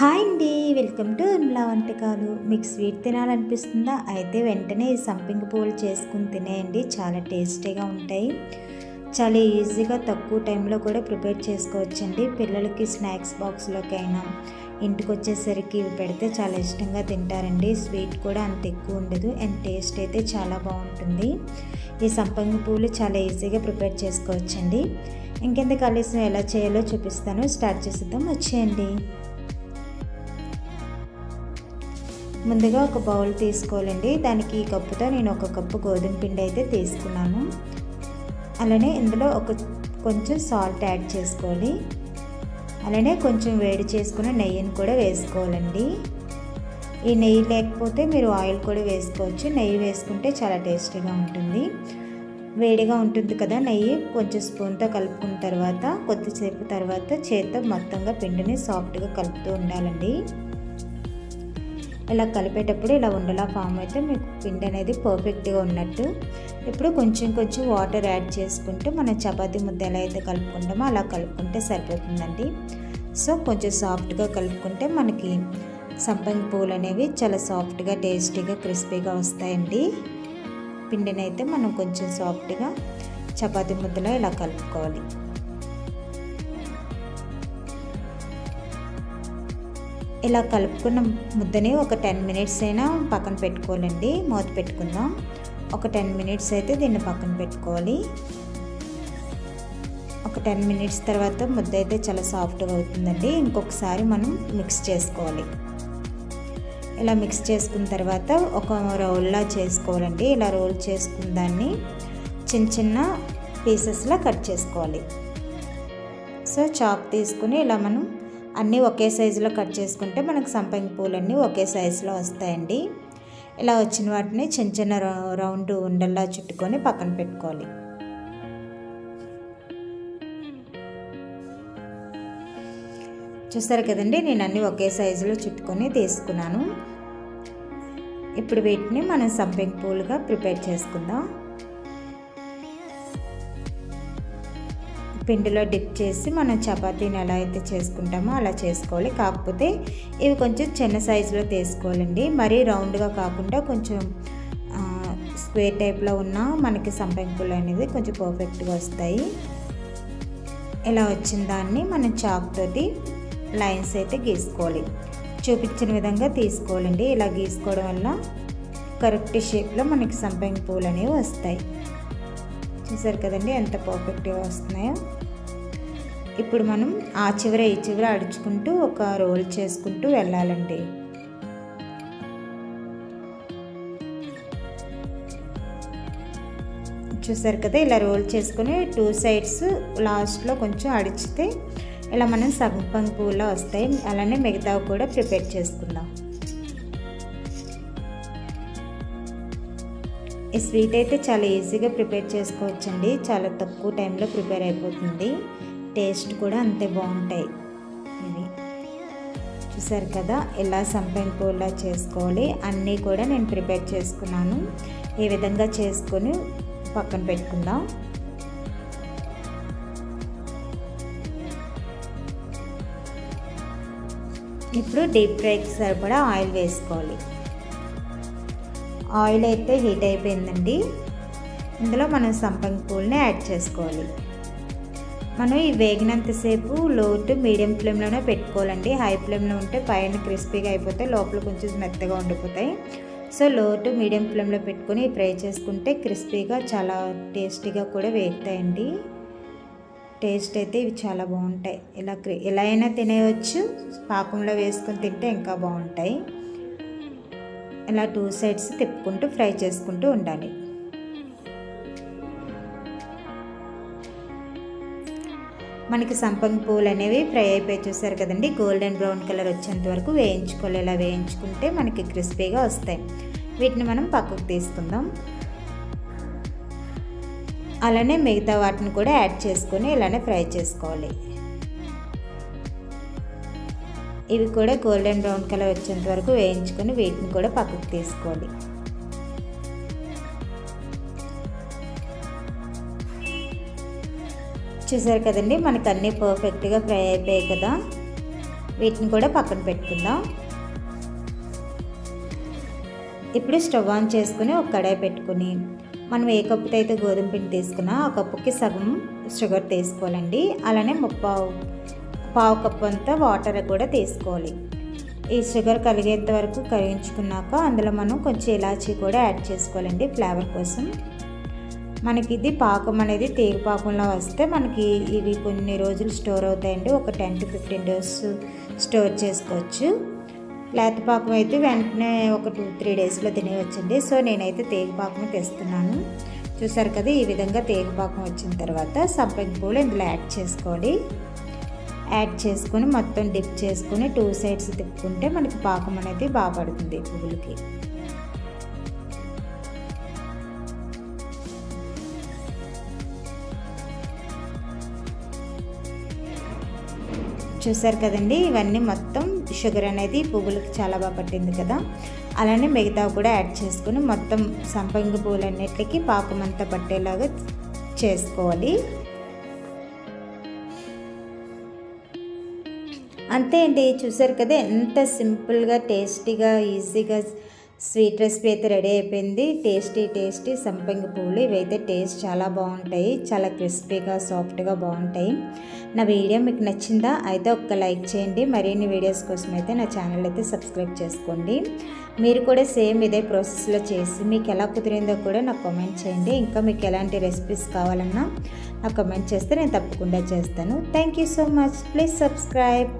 Hi అండి welcome to Amla వంటకాలు. మీకు స్వీట్ తినాలనిపిస్తుందా? అయితే వెంటనే ఈ పూలు చేసుకుని తినేయండి. చాలా టేస్టీగా ఉంటాయి. చాలా ఈజీగా తక్కువ టైంలో కూడా ప్రిపేర్ చేసుకోవచ్చండి. పిల్లలకి స్నాక్స్ బాక్స్లోకైనా ఇంటికి వచ్చేసరికి ఇవి పెడితే చాలా ఇష్టంగా తింటారండి. స్వీట్ కూడా అంత ఎక్కువ ఉండదు. అండ్ టేస్ట్ అయితే చాలా బాగుంటుంది. ఈ సంపంగి పూలు చాలా ఈజీగా ప్రిపేర్ చేసుకోవచ్చండి. ఇంకెందుకు కలిసి ఎలా చేయాలో చూపిస్తాను. స్టార్ట్ చేసేద్దాం. వచ్చేయండి. ముందుగా ఒక బౌల్ తీసుకోవాలండి. దానికి ఈ కప్పుతో నేను ఒక కప్పు గోధుమ పిండి అయితే తీసుకున్నాను. అలానే ఇందులో ఒక కొంచెం సాల్ట్ యాడ్ చేసుకోవాలి. అలానే కొంచెం వేడి చేసుకున్న నెయ్యిని కూడా వేసుకోవాలండి. ఈ నెయ్యి లేకపోతే మీరు ఆయిల్ కూడా వేసుకోవచ్చు. నెయ్యి వేసుకుంటే చాలా టేస్టీగా ఉంటుంది. వేడిగా ఉంటుంది కదా నెయ్యి. కొంచెం స్పూన్తో కలుపుకున్న తర్వాత కొద్దిసేపు తర్వాత చేత్తో మొత్తంగా పిండిని సాఫ్ట్గా కలుపుతూ ఉండాలండి. ఇలా కలిపేటప్పుడు ఇలా ఉండలా ఫామ్ అయితే మీకు పిండి అనేది పర్ఫెక్ట్గా ఉన్నట్టు. ఇప్పుడు కొంచెం కొంచెం వాటర్ యాడ్ చేసుకుంటూ మనం చపాతీ ముద్ద ఎలా అయితే కలుపుకుంటామో అలా కలుపుకుంటే సరిపోతుందండి. సో కొంచెం సాఫ్ట్గా కలుపుకుంటే మనకి సంపంగి పూలు అనేవి చాలా సాఫ్ట్గా టేస్టీగా క్రిస్పీగా వస్తాయండి. పిండిని అయితే మనం కొంచెం సాఫ్ట్గా చపాతీ ముద్దలో ఇలా కలుపుకోవాలి. ఇలా కలుపుకున్న ముద్దని ఒక టెన్ మినిట్స్ అయినా పక్కన పెట్టుకోవాలండి. మూత పెట్టుకుందాం. ఒక టెన్ మినిట్స్ అయితే దీన్ని పక్కన పెట్టుకోవాలి. ఒక టెన్ మినిట్స్ తర్వాత ముద్ద అయితే చాలా సాఫ్ట్గా అవుతుందండి. ఇంకొకసారి మనం మిక్స్ చేసుకోవాలి. ఇలా మిక్స్ చేసుకున్న తర్వాత ఒక రోల్లా చేసుకోవాలండి. ఇలా రోల్ చేసుకున్న దాన్ని చిన్న చిన్న పీసెస్లా కట్ చేసుకోవాలి. సో చాప్ తీసుకుని ఇలా మనం అన్నీ ఒకే సైజులో కట్ చేసుకుంటే మనకు సంపంగి పూలన్నీ ఒకే సైజులో వస్తాయండి. ఇలా వచ్చిన వాటిని చిన్న చిన్న రౌండ్ ఉండల్లా చుట్టుకొని పక్కన పెట్టుకోవాలి. చూస్తారు కదండి నేను అన్నీ ఒకే సైజులో చుట్టుకొని తీసుకున్నాను. ఇప్పుడు వీటిని మనం సంపంగి పూలుగా ప్రిపేర్ చేసుకుందాం. పిండిలో డిప్ చేసి మనం చపాతీని ఎలా అయితే చేసుకుంటామో అలా చేసుకోవాలి. కాకపోతే ఇవి కొంచెం చిన్న సైజులో తీసుకోవాలండి. మరీ రౌండ్గా కాకుండా కొంచెం స్క్వేర్ టైప్లో ఉన్న మనకి సంపెంకులు అనేది కొంచెం పర్ఫెక్ట్గా వస్తాయి. ఇలా వచ్చిన దాన్ని మనం చాక్ తోటి లైన్స్ అయితే గీసుకోవాలి. చూపించిన విధంగా తీసుకోవాలండి. ఇలా గీసుకోవడం వల్ల కరెక్ట్ షేప్లో మనకి సంపెంగ పూలు అనేవి వస్తాయి. చూసారు కదండి ఎంత పర్ఫెక్ట్గా వస్తున్నాయో? ఇప్పుడు మనం ఆ చివర ఈ చివర అడుచుకుంటూ ఒక రోల్ చేసుకుంటూ వెళ్ళాలండి. చూసారు కదా ఇలా రోల్ చేసుకుని టూ సైడ్స్ లాస్ట్లో కొంచెం అడిచితే ఇలా మనం సగం పువ్వులా వస్తాయి. అలానే మిగతావి కూడా ప్రిపేర్ చేసుకుందాం. ఈ స్వీట్ అయితే చాలా ఈజీగా ప్రిపేర్ చేసుకోవచ్చండి. చాలా తక్కువ టైంలో ప్రిపేర్ అయిపోతుంది. టేస్ట్ కూడా అంతే బాగుంటాయి. ఇవి. చూసారు కదా ఎలా సంపెంకోలా చేసుకోవాలి. అన్నీ కూడా నేను ప్రిపేర్ చేసుకున్నాను. ఈ విధంగా చేసుకొని పక్కన పెట్టుకుందాం. ఇప్పుడు డీప్ ఫ్రైకి సరిపడా ఆయిల్ వేసుకోవాలి. ఆయిల్ అయితే హీట్ అయిపోయిందండి. ఇందులో మనం సంపంగి పూలని యాడ్ చేసుకోవాలి. మనం ఈ వేగినంతసేపు లో టు మీడియం ఫ్లేమ్లోనే పెట్టుకోవాలండి. హై ఫ్లేమ్లో ఉంటే పైన క్రిస్పీగా అయిపోతాయి లోపల కొంచెం మెత్తగా ఉండిపోతాయి. సో లో టు మీడియం ఫ్లేమ్లో పెట్టుకొని ఫ్రై చేసుకుంటే క్రిస్పీగా చాలా టేస్టీగా కూడా వేగుతాయండి. టేస్ట్ అయితే ఇవి చాలా బాగుంటాయి. ఇలా ఎలా అయినా తినేయచ్చు. పాకంలో వేసుకొని తింటే ఇంకా బాగుంటాయి. ఇలా టూ సైడ్స్ తిప్పుకుంటూ ఫ్రై చేసుకుంటూ ఉండాలి. మనకి సంపంగి పువ్వులు అనేవి ఫ్రై అయిపోయి చూసారు కదండి. గోల్డెన్ బ్రౌన్ కలర్ వచ్చేంత వరకు వేయించుకోవాలి. ఇలా వేయించుకుంటే మనకి క్రిస్పీగా వస్తాయి. వీటిని మనం పక్కకు తీసుకుందాం. అలానే మిగతా వాటిని కూడా యాడ్ చేసుకొని ఇలానే ఫ్రై చేసుకోవాలి. ఇవి కూడా గోల్డెన్ బ్రౌన్ కలర్ వచ్చేంత వరకు వేయించుకొని వీటిని కూడా పక్కకు తీసుకోవాలి. చూసారు కదండి మనకు అన్నీ పర్ఫెక్ట్గా ఫ్రై అయిపోయాయి కదా. వీటిని కూడా పక్కన పెట్టుకుందాం. ఇప్పుడు స్టవ్ ఆన్ చేసుకుని ఒక కడాయి పెట్టుకుని మనం ఏ కప్పుతో అయితే గోధుమ పిండి తీసుకున్నా ఆ కప్పుకి సగం షుగర్ తీసుకోవాలండి. అలానే ముప్పావు పావు కప్పు అంతా వాటర్ కూడా తీసుకోవాలి. ఈ షుగర్ కలిగేంత వరకు కరిగించుకున్నాక అందులో మనం కొంచెం ఇలాచీ కూడా యాడ్ చేసుకోవాలండి ఫ్లేవర్ కోసం. మనకి ఇది పాకం అనేది తీగ పాకంలో వస్తే మనకి ఇవి కొన్ని రోజులు స్టోర్ అవుతాయండి. ఒక ten to fifteen days store చేసుకోవచ్చు. లేత పాకం అయితే వెంటనే ఒక టూ త్రీ డేస్లో తినేయచ్చండి. సో నేనైతే తీగ పాకం తెస్తున్నాను. చూసారు కదా ఈ విధంగా తీగ పాకం వచ్చిన తర్వాత సబ్బగి పూలు ఇందులో యాడ్ చేసుకోవాలి. యాడ్ చేసుకొని మొత్తం డిప్ చేసుకొని టూ సైడ్స్ తిప్పుకుంటే మనకి పాకం అనేది బాగా పడుతుంది పువ్వులకి. చూసారు కదండి ఇవన్నీ మొత్తం షుగర్ అనేది పువ్వులకు చాలా బాగా పట్టింది కదా. అలానే మిగతా కూడా యాడ్ చేసుకొని మొత్తం సంపంగి పువ్వులన్నిటికీ పాకం అంతా పట్టేలాగా చేసుకోవాలి. అంతే అండి చూసారు కదా ఎంత సింపుల్గా టేస్టీగా ఈజీగా స్వీట్ రెసిపీ అయితే రెడీ అయిపోయింది. టేస్టీ టేస్టీ సంపంగి పువ్వులు. ఇవైతే టేస్ట్ చాలా బాగుంటాయి. చాలా క్రిస్పీగా సాఫ్ట్గా బాగుంటాయి. నా వీడియో మీకు నచ్చిందా? అయితే ఒక్క లైక్ చేయండి. మరిన్ని వీడియోస్ కోసం అయితే నా ఛానల్ అయితే సబ్స్క్రైబ్ చేసుకోండి. మీరు కూడా సేమ్ ఇదే ప్రాసెస్లో చేసి మీకు ఎలా కుదిరిందో కూడా నాకు కామెంట్ చేయండి. ఇంకా మీకు ఎలాంటి రెసిపీస్ కావాలన్నా నాకు కామెంట్ చేస్తే నేను తప్పకుండా చేస్తాను. Thank you so much. Please subscribe.